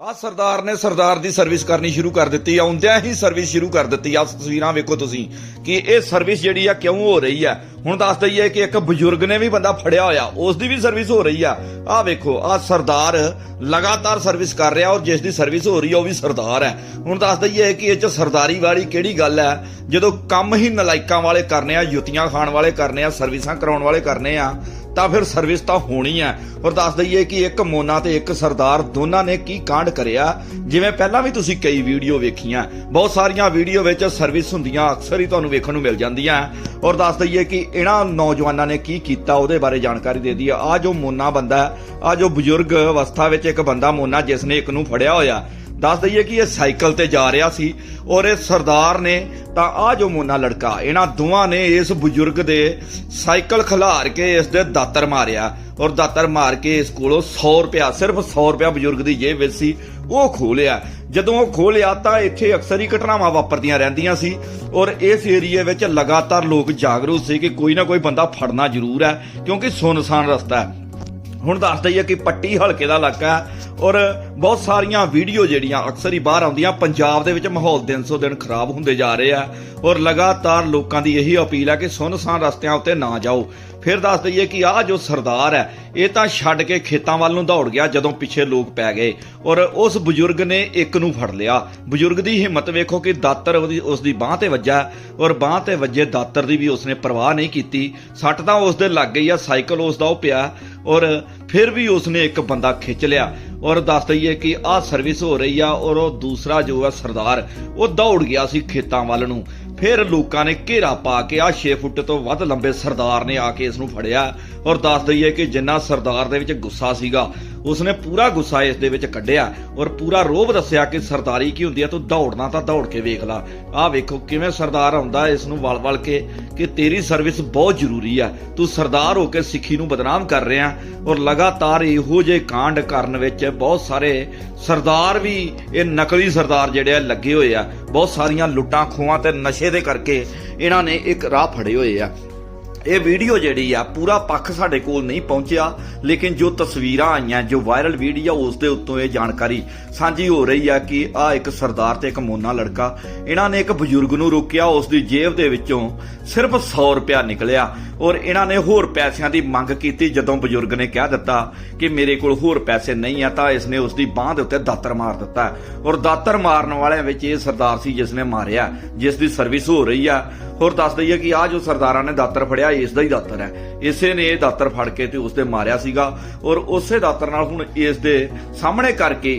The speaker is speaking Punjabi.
ਆ ਸਰਦਾਰ ਨੇ ਸਰਦਾਰ ਦੀ ਸਰਵਿਸ ਕਰਨੀ ਸ਼ੁਰੂ ਕਰ ਦਿੱਤੀ, ਆਉਂਦਿਆਂ ਹੀ ਸਰਵਿਸ ਸ਼ੁਰੂ ਕਰ ਦਿੱਤੀ। ਆ ਤਸਵੀਰਾਂ ਵੇਖੋ ਤੁਸੀਂ ਕਿ ਇਹ ਸਰਵਿਸ ਜਿਹੜੀ ਆ ਕਿਉਂ ਹੋ ਰਹੀ ਆ? ਹੁਣ ਦੱਸ ਦਈਏ ਕਿ ਇੱਕ ਬਜ਼ੁਰਗ ਨੇ ਵੀ ਬੰਦਾ ਫੜਿਆ ਹੋਇਆ, ਉਸ ਦੀ ਵੀ ਸਰਵਿਸ ਹੋ ਰਹੀ ਆ। ਆ ਵੇਖੋ ਆ ਸਰਦਾਰ ਲਗਾਤਾਰ ਸਰਵਿਸ ਕਰ ਰਿਹਾ ਔਰ ਜਿਸ ਦੀ ਸਰਵਿਸ ਹੋ ਰਹੀ ਆ, ਉਹ ਵੀ ਸਰਦਾਰ ਹੈ। ਹੁਣ ਦੱਸ ਦਈਏ ਕਿ ਇਹ ਚ ਸਰਦਾਰੀ ਵਾਲੀ ਕਿਹੜੀ ਗੱਲ ਹੈ? ਜਦੋਂ ਕੰਮ ਹੀ ਨਲਾਇਕਾਂ ਵਾਲੇ ਕਰਨੇ ਆ, ਜੁੱਤੀਆਂ ਖਾਣ ਵਾਲੇ ਕਰਨੇ ਆ ਸਰਵਿਸਾਂ ਕਰਾਉਣ ਵਾਲੇ ਕਰਨੇ ਆ ਤਾਂ ਫਿਰ ਸਰਵਿਸ ਤਾਂ ਹੋਣੀ ਹੈ ਔਰ ਦੱਸ ਦਈਏ ਕਿ ਇੱਕ ਮੋਨਾ ਤੇ ਇੱਕ ਸਰਦਾਰ ਦੋਨਾਂ ਨੇ ਕੀ ਕਾਂਡ ਕਰਿਆ? ਜਿਵੇਂ ਪਹਿਲਾਂ ਵੀ ਤੁਸੀਂ ਕਈ ਵੀਡੀਓ ਵੇਖੀਆਂ, ਬਹੁਤ ਸਾਰੀਆਂ ਵੀਡੀਓ ਵਿੱਚ ਸਰਵਿਸ ਹੁੰਦੀਆਂ ਅਕਸਰ ਹੀ ਤੁਹਾਨੂੰ ਵੇਖਣ ਨੂੰ ਮਿਲ ਜਾਂਦੀਆਂ। ਔਰ ਦੱਸ ਦਈਏ ਕਿ ਇਹਨਾਂ ਨੌਜਵਾਨਾਂ ਨੇ ਕੀ ਕੀਤਾ, ਉਹਦੇ ਬਾਰੇ ਜਾਣਕਾਰੀ ਦੇ ਦਈ ਆ ਆਹ ਜੋ ਮੋਨਾ ਬੰਦਾ, ਆ ਜੋ ਬਜ਼ੁਰਗ ਅਵਸਥਾ ਵਿੱਚ ਇੱਕ ਬੰਦਾ ਮੋਨਾ ਜਿਸ ਨੇ ਇੱਕ ਨੂੰ ਫੜਿਆ ਹੋਇਆ ਦੱਸ ਦਈਏ ਕਿ ਇਹ ਸਾਈਕਲ ਤੇ ਜਾ ਰਿਹਾ ਸੀ ਔਰ ਇਹ ਸਰਦਾਰ ਨੇ ਤਾਂ ਆ ਜੋ ਮੋਨਾ ਲੜਕਾ, ਇਹਨਾਂ ਦੋਵਾਂ ਨੇ ਇਸ ਬਜ਼ੁਰਗ ਦੇ ਸਾਈਕਲ ਖਿਲਾਰ ਕੇ ਇਸ ਦੇ ਦਾਤਰ ਮਾਰਿਆ ਔਰ ਦਾਤਰ ਮਾਰ ਕੇ ਇਸ ਕੋਲੋਂ 100 ਰੁਪਿਆ ਸਿਰਫ 100 ਰੁਪਿਆ ਬਜ਼ੁਰਗ ਦੀ ਜੇਬ ਵਿੱਚ ਸੀ, ਉਹ ਖੋਲਿਆ। ਜਦੋਂ ਉਹ ਖੋਲਿਆ ਤਾਂ ਇੱਥੇ ਅਕਸਰ ਹੀ ਘਟਨਾਵਾਂ ਵਾਪਰਦੀਆਂ ਰਹਿੰਦੀਆਂ ਸੀ ਔਰ ਇਸ ਏਰੀਏ ਵਿੱਚ ਲਗਾਤਾਰ ਲੋਕ ਜਾਗਰੂਕ ਸੀ ਕਿ ਕੋਈ ਨਾ ਕੋਈ ਬੰਦਾ ਫੜਨਾ ਜ਼ਰੂਰ ਹੈ ਕਿਉਂਕਿ ਸੁਨਸਾਨ ਰਸਤਾ ਹੈ। ਹੁਣ ਦੱਸ ਦਈਏ ਕਿ ਪੱਟੀ ਹਲਕੇ ਦਾ ਇਲਾਕਾ ਹੈ ਔਰ ਬਹੁਤ ਸਾਰੀਆਂ ਵੀਡੀਓ ਜਿਹੜੀਆਂ ਅਕਸਰ ਹੀ ਬਾਹਰ ਆਉਂਦੀਆਂ, ਪੰਜਾਬ ਦੇ ਵਿੱਚ ਮਾਹੌਲ ਦਿਨ ਸੋ ਦਿਨ ਖਰਾਬ ਹੁੰਦੇ ਜਾ ਰਹੇ ਆ ਔਰ ਲਗਾਤਾਰ ਲੋਕਾਂ ਦੀ ਇਹੀ ਅਪੀਲ ਹੈ ਕਿ ਸੁੰਨਸਾਨ ਰਸਤਿਆਂ ਉੱਤੇ ਨਾ ਜਾਓ। ਫਿਰ ਦੱਸ ਦਈਏ ਕਿ ਆਹ ਜੋ ਸਰਦਾਰ ਹੈ, ਇਹ ਤਾਂ ਛੱਡ ਕੇ ਖੇਤਾਂ ਵੱਲ ਨੂੰ ਦੌੜ ਗਿਆ ਜਦੋਂ ਪਿੱਛੇ ਲੋਕ ਪੈ ਗਏ ਔਰ ਉਸ ਬਜ਼ੁਰਗ ਨੇ ਇੱਕ ਨੂੰ ਫੜ ਲਿਆ। ਬਜ਼ੁਰਗ ਦੀ ਹਿੰਮਤ ਵੇਖੋ ਕਿ ਦਾਤਰ ਉਹਦੀ, ਉਸ ਦੀ ਬਾਹ ਤੇ ਵੱਜਾ ਔਰ ਬਾਹ ਤੇ ਵੱਜੇ ਦਾਤਰ ਦੀ ਵੀ ਉਸਨੇ ਪਰਵਾਹ ਨਹੀਂ ਕੀਤੀ। ਸੱਟ ਤਾਂ ਉਸ ਦੇ ਲੱਗ ਗਈ ਆ, ਸਾਈਕਲ ਉਸ ਦਾ ਉਹ ਪਿਆ ਔਰ ਫਿਰ ਵੀ ਉਸਨੇ ਇੱਕ ਬੰਦਾ ਖਿੱਚ ਲਿਆ। ਔਰ ਦੱਸ ਦਈਏ ਕਿ ਆਹ ਸਰਵਿਸ ਹੋ ਰਹੀ ਆ ਔਰ ਉਹ ਦੂਸਰਾ ਜੋ ਹੈ ਸਰਦਾਰ, ਉਹ ਦੌੜ ਗਿਆ ਸੀ ਖੇਤਾਂ ਵੱਲ ਨੂੰ। ਫਿਰ ਲੋਕਾਂ ਨੇ ਘੇਰਾ ਪਾ ਕੇ ਆ 6 ਫੁੱਟ ਤੋਂ ਵੱਧ ਲੰਬੇ ਸਰਦਾਰ ਨੇ ਆ ਕੇ ਇਸ ਨੂੰ ਫੜਿਆ ਔਰ ਦੱਸ ਦਈਏ ਕਿ ਜਿੰਨਾ ਸਰਦਾਰ ਦੇ ਵਿੱਚ ਗੁੱਸਾ ਸੀਗਾ, ਉਸਨੇ ਪੂਰਾ ਗੁੱਸਾ ਇਸ ਦੇ ਵਿੱਚ ਕੱਢਿਆ ਔਰ ਪੂਰਾ ਰੋਬ ਦੱਸਿਆ ਕਿ ਸਰਦਾਰੀ ਕੀ ਹੁੰਦੀ ਹੈ ਤੂੰ ਦੌੜਨਾ ਤਾਂ ਦੌੜ ਕੇ ਵੇਖ ਲੈ। ਆਹ ਵੇਖੋ ਕਿਵੇਂ ਸਰਦਾਰ ਆਉਂਦਾ ਇਸ ਨੂੰ ਵਲ-ਵਲ ਕੇ ਕਿ ਤੇਰੀ ਸਰਵਿਸ ਬਹੁਤ ਜ਼ਰੂਰੀ ਆ। ਤੂੰ ਸਰਦਾਰ ਹੋ ਕੇ ਸਿੱਖੀ ਨੂੰ ਬਦਨਾਮ ਕਰ ਰਿਹਾ ਔਰ ਲਗਾਤਾਰ ਇਹੋ ਜਿਹੇ ਕਾਂਡ ਕਰਨ ਵਿੱਚ ਬਹੁਤ ਸਾਰੇ ਸਰਦਾਰ ਵੀ, ਇਹ ਨਕਲੀ ਸਰਦਾਰ ਜਿਹੜੇ ਆ, ਲੱਗੇ ਹੋਏ ਆ। ਬਹੁਤ ਸਾਰੀਆਂ ਲੁੱਟਾਂ ਖੋਹਾਂ ਤੇ ਨਸ਼ੇ ਦੇ ਕਰਕੇ ਇਹਨਾਂ ਨੇ ਇੱਕ ਰਾਹ ਫੜੇ ਹੋਏ ਆ। ਇਹ ਵੀਡੀਓ ਜਿਹੜੀ ਆ, ਪੂਰਾ ਪੱਖ ਸਾਡੇ ਕੋਲ ਨਹੀਂ ਪਹੁੰਚਿਆ, ਲੇਕਿਨ ਜੋ ਤਸਵੀਰਾਂ ਆਈਆਂ, ਜੋ ਵਾਇਰਲ ਵੀਡੀਓ ਉਸ ਦੇ ਉੱਤੋਂ ਇਹ ਜਾਣਕਾਰੀ ਸਾਂਝੀ ਹੋ ਰਹੀ ਆ ਕਿ ਆ ਇੱਕ ਸਰਦਾਰ ਤੇ ਇੱਕ ਮੋਨਾ ਲੜਕਾ, ਇਹਨਾਂ ਨੇ ਇੱਕ ਬਜ਼ੁਰਗ ਨੂੰ ਰੋਕਿਆ, ਉਸ ਦੀ ਜੇਬ ਦੇ ਵਿੱਚੋਂ ਸਿਰਫ 100 ਰੁਪਇਆ ਨਿਕਲਿਆ ਔਰ ਇਹਨਾਂ ਨੇ ਹੋਰ ਪੈਸਿਆਂ ਦੀ ਮੰਗ ਕੀਤੀ ਜਦੋਂ ਬਜ਼ੁਰਗ ਨੇ ਕਹਿ ਦਿੱਤਾ ਕਿ ਮੇਰੇ ਕੋਲ ਹੋਰ ਪੈਸੇ ਨਹੀਂ ਆ, ਤਾਂ ਇਸ ਨੇ ਉਸ ਦੀ ਬਾਹ ਦੇ ਉੱਤੇ ਦਾਤਰ ਮਾਰ ਦਿੱਤਾ। ਔਰ ਦਾਤਰ ਮਾਰਨ ਵਾਲਿਆਂ ਵਿੱਚ ਇਹ ਸਰਦਾਰ ਸੀ ਜਿਸ ਨੇ ਮਾਰਿਆ, ਜਿਸ ਦੀ ਸਰਵਿਸ ਹੋ ਰਹੀ ਆ। ਹੋਰ ਦੱਸ ਦਈਏ ਕਿ ਆ ਜੋ ਸਰਦਾਰਾਂ ਨੇ ਦਾਤਰ ਫੜਿਆ ਇਸ ਦਾ ਹੀ ਦਾਤਰ ਹੈ। ਇਸੇ ਨੇ ਇਹ ਦਾਤਰ ਫੜ ਕੇ ਤੇ ਉਸ ਤੇ ਮਾਰਿਆ ਸੀਗਾ ਔਰ ਉਸੇ ਦਾਤਰ ਨਾਲ ਹੁਣ ਇਸ ਦੇ ਸਾਹਮਣੇ ਕਰਕੇ